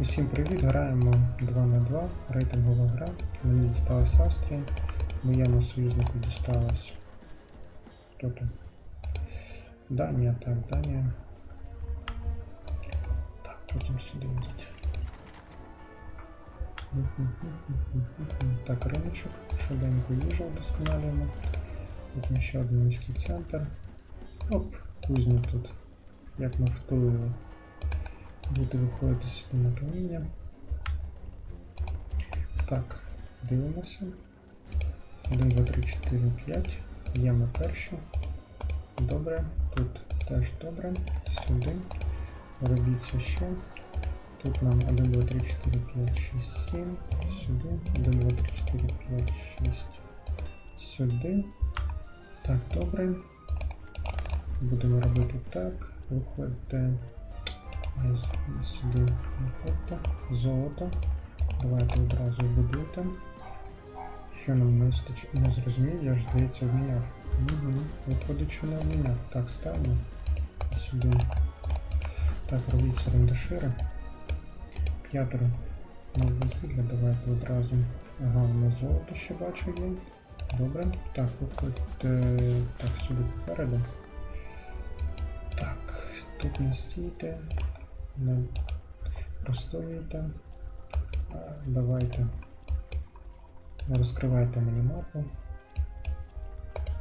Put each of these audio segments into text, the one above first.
Усім привіт! Граємо 2 на 2 рейтингова гра. Мені дісталась Австрія, моєму союзнику дісталась. Хто там? Данія, так, Данія. Так, потім сюди йдіть. Так, риночок, швиденько їжу вдосконалюємо. Потім ще один міський центр. Оп, кузню тут, як ми втулили. Будете виходити сюди на каміння. Так, дивимося. 1, 2, 3, 4, 5. Є ми перші. Добре. Тут теж добре. Сюди. Робіть це ще. Тут нам 1, 2, 3, 4, 5, 6, 7. Сюди. 1, 2, 3, 4, 5, 6. Сюди. Так, добре. Будемо робити так. Виходьте. Сюди. Золото. Давайте одразу будуйте. Що нам не вистачить? Не зрозумів, я ж здається обміняв. Угу. Виходить, що не обміняв. Так, ставимо. Сюди. Так, робіть серендашири. П'ятеро. На вихідля, давайте одразу. Ага, на золото ще бачу є. Добре. Так, виходьте так сюди попереду. Так, тут не стійте. Не простоюйте. А, Давайте. Розкривайте мені мапу.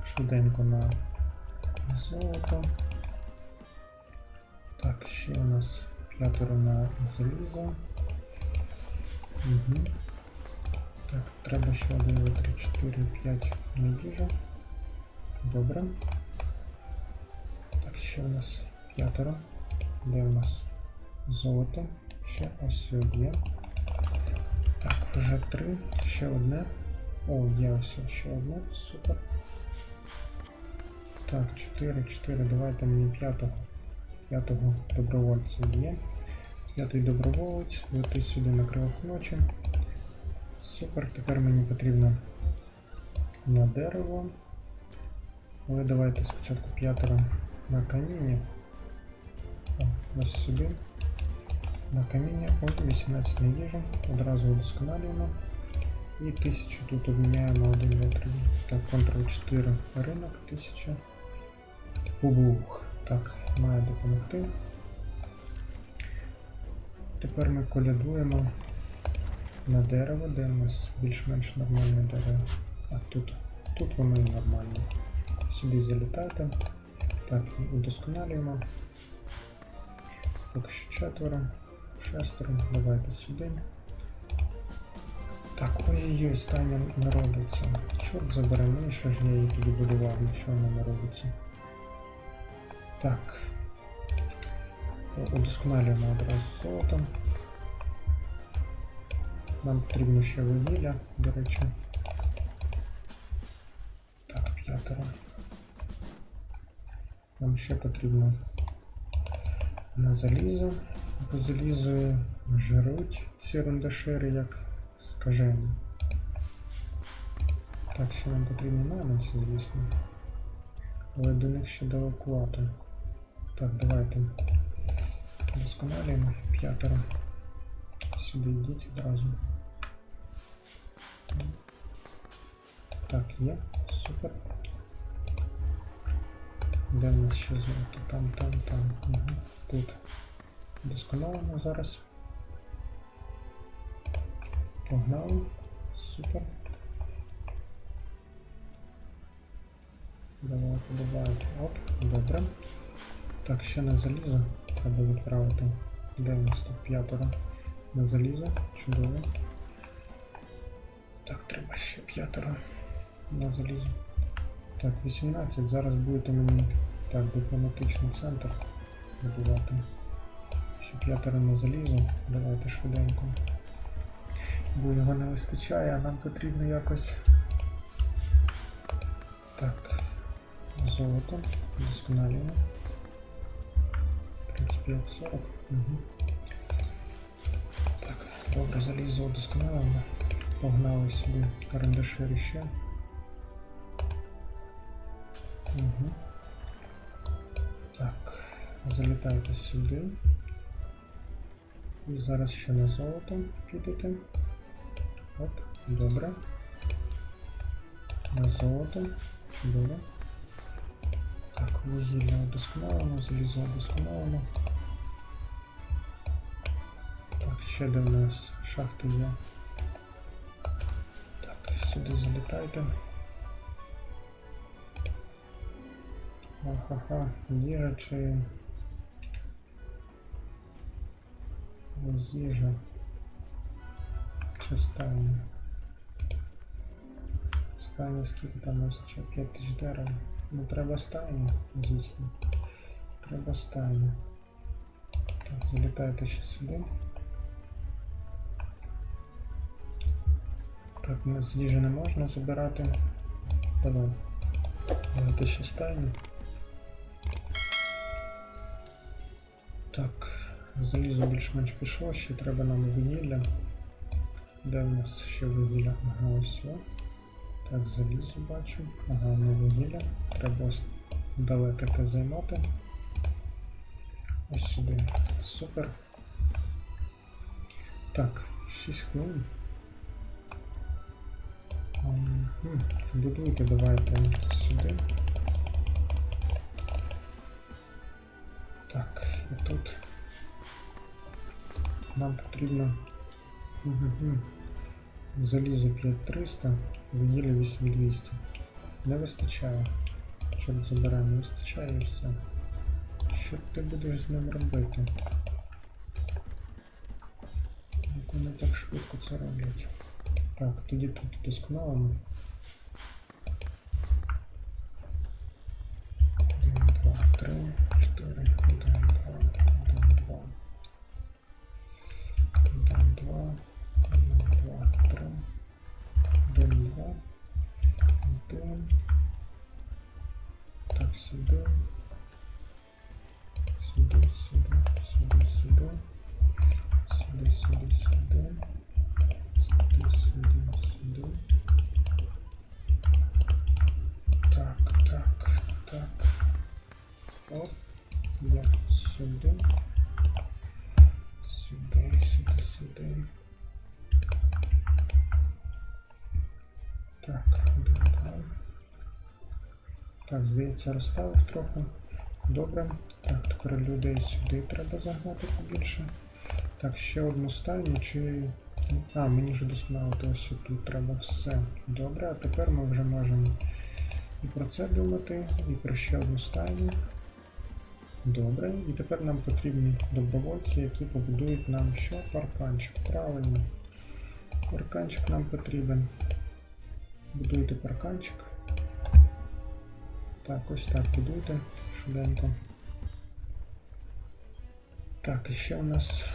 Швиденько на золото. Так, ще у нас п'ятеро на залізо. Угу. Так, треба ще 1, 2, 3, 4, 5 на їжу. Добре. Так, ще у нас п'ятеро. Де у нас золото? Ще ось сюди. Так, вже три, ще одне. О, є ось ще одне. Супер. Так, 4, 4. Давайте мені п'ятого. П'ятого добровольця є. П'ятий доброволець, лети сюди на кривох ночі. Супер, тепер мені потрібно на дерево. Але давайте спочатку п'ятеро на каміння. О, ось сюди. На каміння. Ой, 18 на їжу. Одразу удосконалюємо. І 1000 тут обміняємо 1, 2, 3. Так, Ctrl 4 ринок, 1000. Убух. Так, має допомогти. Тепер ми колядуємо на дерево, де у нас більш-менш нормальне дерево. А тут, тут воно і нормальне. Сюди залітайте. Так, удосконалюємо. Поки що четверо, шестеро, давайте сюди. Так, ой-ой-ой, стання не робиться. Чорт забере, що ж я її тоді будував, нічого не робиться. Так. Удосконалюємо одразу золотом. Нам потрібно ще вугілля, до речі. Так, п'ятеро. Нам ще потрібно на залізо. Бо залізо жируть ці рундашири як скажені. Так, ще нам потрібні найманці, звісно. Але до них ще далекувато. Так, давайте досконалюємо п'ятеро. Сюди йдіть одразу. Так, є, супер. Де в нас ще золото? Там, там, там. Угу. Тут досконалимо зараз. Погнали. Супер. Давайте, давайте. Оп, добре. Так, ще на залізо треба відправити. Де у нас тут п'ятеро? На залізо. Чудово. Так, треба ще п'ятеро на залізо. Так, 18. Зараз будете мені так, дипломатичний центр будувати. Ще п'ятеро на залізо. Давайте швиденько. Бо його не вистачає, а нам потрібно якось. Так. Золото. Досконалюємо. 35-40. Угу. Так, добре, залізо удосконалимо. Погнали сюди карандашири ще. Угу. Так, залітайте сюди. І зараз ще на золото підете. Оп, добре. На золото. Чудово. Так, вугілля удосконалено, залізо удосконалено. Так, ще де в нас шахти є. Так, сюди залітайте. Ага, їжа чи. Їжа. Чи стайня? Стайня скільки там ось ще 5 тисяч дерева. Ну треба стайня, звісно. Треба стайня. Так, залітайте ще сюди. Так, у нас їжі не можна забирати. Давай. Давайте ще стайню. Так, залізо більш-менш пішло, ще треба нам вугілля. Де в нас ще вугілля? Ага, ось. Так, залізо бачу. Ага, не вугілля. Треба ось далеке те займати. Ось сюди. Супер. Так, 6 хвилин. Будуйте, давайте сюди. Так, і тут нам потрібно залізо 5300, вугілля 8200. Не вистачає. Чорт забирає, не вистачає і все. Що ти будеш з ним робити? Як вони так швидко це роблять? Так, тоді тут досконалимо. Так, сюда, сюда, сюда, сюда, сюда, сюда, сюди, Так, здається, розставив трохи. Добре. Так, тепер людей сюди треба загнати побільше. Так, ще одну стайню чи. А, мені вже досконалити ось тут треба все. Добре, а тепер ми вже можемо і про це думати, і про ще одну стайню. Добре, і тепер нам потрібні добровольці, які побудують нам що? Парканчик. Правильно. Парканчик нам потрібен. Будуйте парканчик. Так, ось так будуйте швиденько. Так, і ще у нас.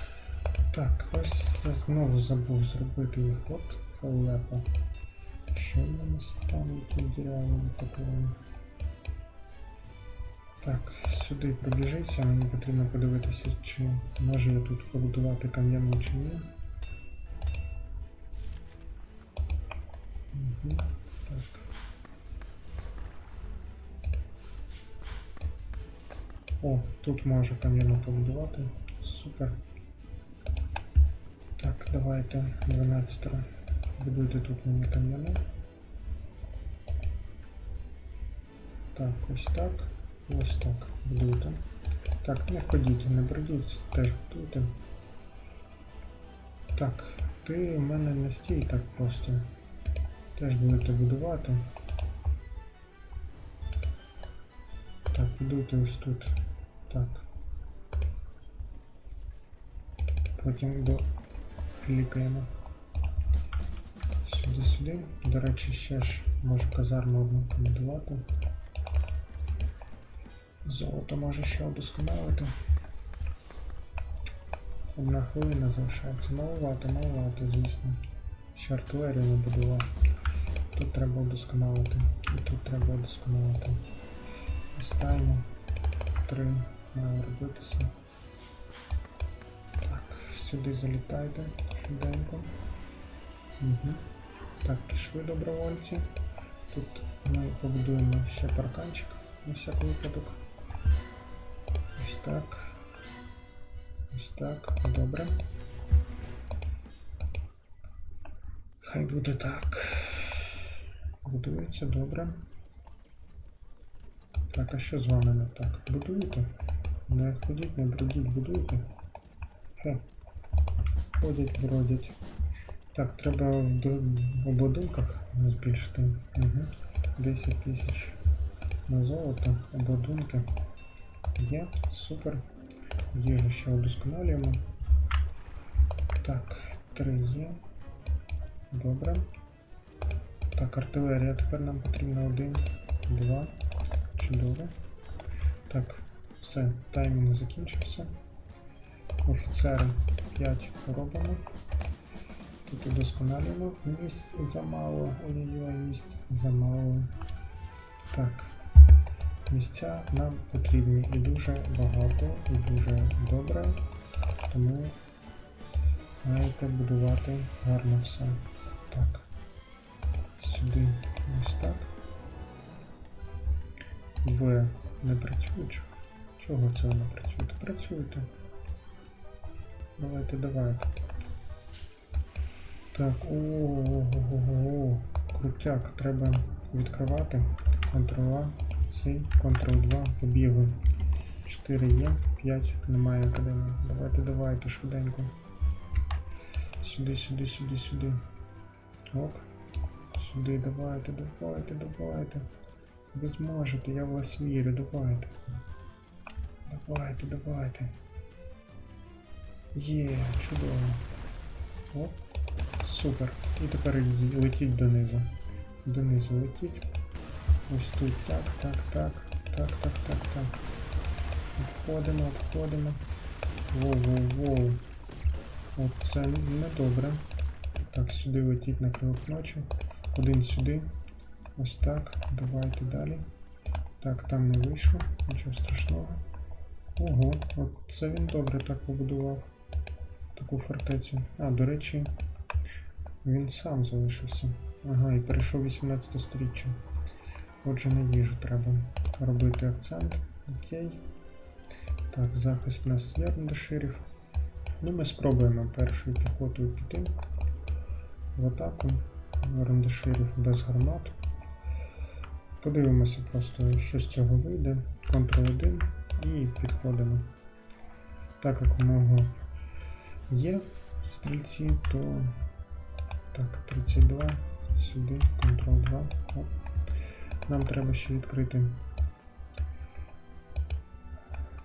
Так, ось я знову забув зробити. От халепа. Що в мене з пам'яттю дірявою такою? Так, сюди пробіжися, мені потрібно подивитися, чи можу я тут побудувати кам'яну чи ні. Угу, так. О, тут можу кам'яну побудувати. Супер. Так, давайте 12. Будуйте тут мені кам'яну. Так, ось так. Ось так. Будуйте. Так, не ходіть, не бродіть, теж будуйте. Так, ти в мене не стій так просто. Теж будете будувати. Так, будуйте ось тут. Так. Потім до клікаємо. Сюди, сюди. До речі, ще ж можу казарму одну побудувати. Золото може ще удосконалити. Одна хвилина залишається. Маловато, маловато, звісно. Ще артилерію не будував. Тут треба удосконалити. І тут треба удосконалити. Останнє. Три має робитися. Так, сюди залітайте швиденько. Угу. Так, пішли добровольці. Тут ми побудуємо ще парканчик на всякий випадок. Ось так. Ось так, добре. Хай буде так. Будується, добре. Так, а що з вами не так? Будуєте? Не ходіть, не бродіть, будуєте? Хе. Ходять, бродять. Так, треба в, д- в будинках збільшити. Угу. 10 тисяч на золото, обладунки. Є, супер. Їжу ще удосконалюємо. Так, 3 є. Добре. Так, артилерія тепер нам потрібно один, два. Чудово. Так, все, таймінг закінчився. Офіцери 5 робимо. Тут удосконалюємо. Місць замало. Ой-ой-ой, місць замало. Так. Місця нам потрібні і дуже багато, і дуже добре. Тому маєте будувати гарно все. Так. Сюди ось так. Ви не працюють. Чого це ви не працюєте? Працюєте. Давайте, давайте. Так, о, крутяк, треба відкривати. Ctrl-A, C, Ctrl-2, побігли. 4 є, 5 немає академії. Давайте, давайте, швиденько. Сюди, сюди, сюди, сюди. Оп. Сюди, давайте, давайте, давайте. Ви зможете, я в вас вірю, давайте. Давайте, давайте. Є, чудово. Оп. Супер. І тепер летіть донизу. Донизу летіть. Ось тут. Так, так, так. Так, так, так, так. Обходимо, обходимо. Воу, воу, воу. От це не добре. Так, сюди летіть на крилок ночі. Один сюди. Ось так. Давайте далі. Так, там не вийшло. Нічого страшного. Ого, це він добре так побудував. Таку фортецю. А, до речі, він сам залишився. Ага, і перейшов 18 сторіччя. Отже, на їжу треба робити акцент. Окей. Так, захист нас є рандаширів. Ну, ми спробуємо першою піхотою піти в атаку рандаширів без гармат. Подивимося просто, що з цього вийде. Ctrl-1 і підходимо. Так як у мого є стрільці, то так, 32, сюди, Ctrl-2. Оп. Нам треба ще відкрити.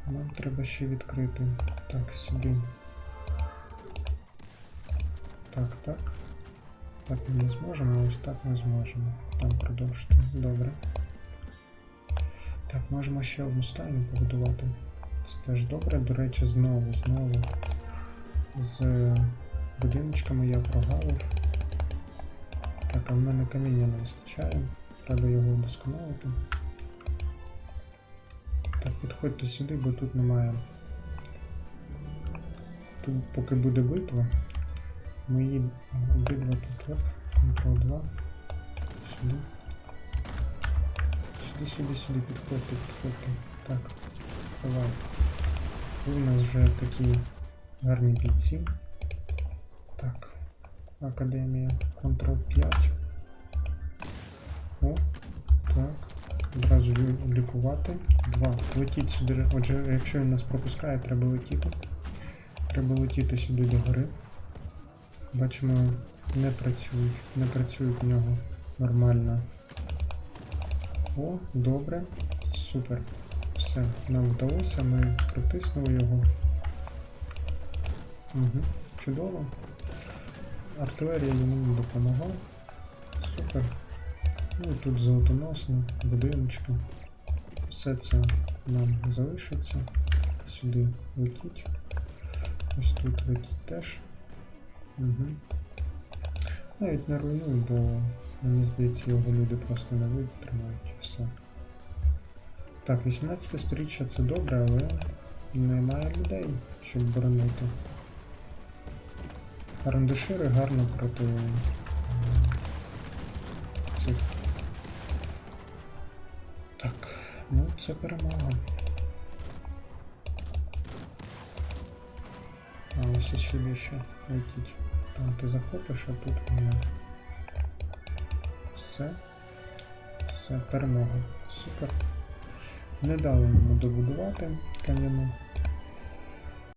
Нам треба ще відкрити. Так, сюди. Так, так. Так ми не зможемо, ось так ми зможемо. Там продовжити. Добре. Так, можемо ще одну стайню побудувати. Це теж добре. До речі, знову, знову з будиночками я прогавив. Так, а в мене каміння не вистачає. Треба його вдосконалити. Так, підходьте сюди, бо тут немає. Тут поки буде битва. Мої обидва тут. Ctrl 2. Сюди. Сюди, сюди, сюди, підходьте, підходьте. Так, давайте. Ви у нас вже такі гарні бійці. Так. Академія. Ctrl 5. О, так. Одразу лікувати. Два. Летіть сюди. Отже, якщо він нас пропускає, треба летіти. Треба летіти сюди до гори. Бачимо, не працюють. Не працюють в нього нормально. О, добре. Супер. Все, нам вдалося, ми протиснули його. Угу. Чудово. Артилерія йому допомогла. Супер. Ну і тут золотоносні, будиночки. Все це нам залишиться. Сюди летіть. Ось тут летіть теж. Угу. Навіть не руйнуй, бо мені здається, його люди просто не витримають все. Так, 18 сторіччя це добре, але немає людей, щоб боронити. Рандешири гарно проти цих. Так, ну це перемога. А ось сюди ще летіть. Там ти захопиш, а тут ні. Все. Все, перемога. Супер. Не дали йому добудувати кам'яну.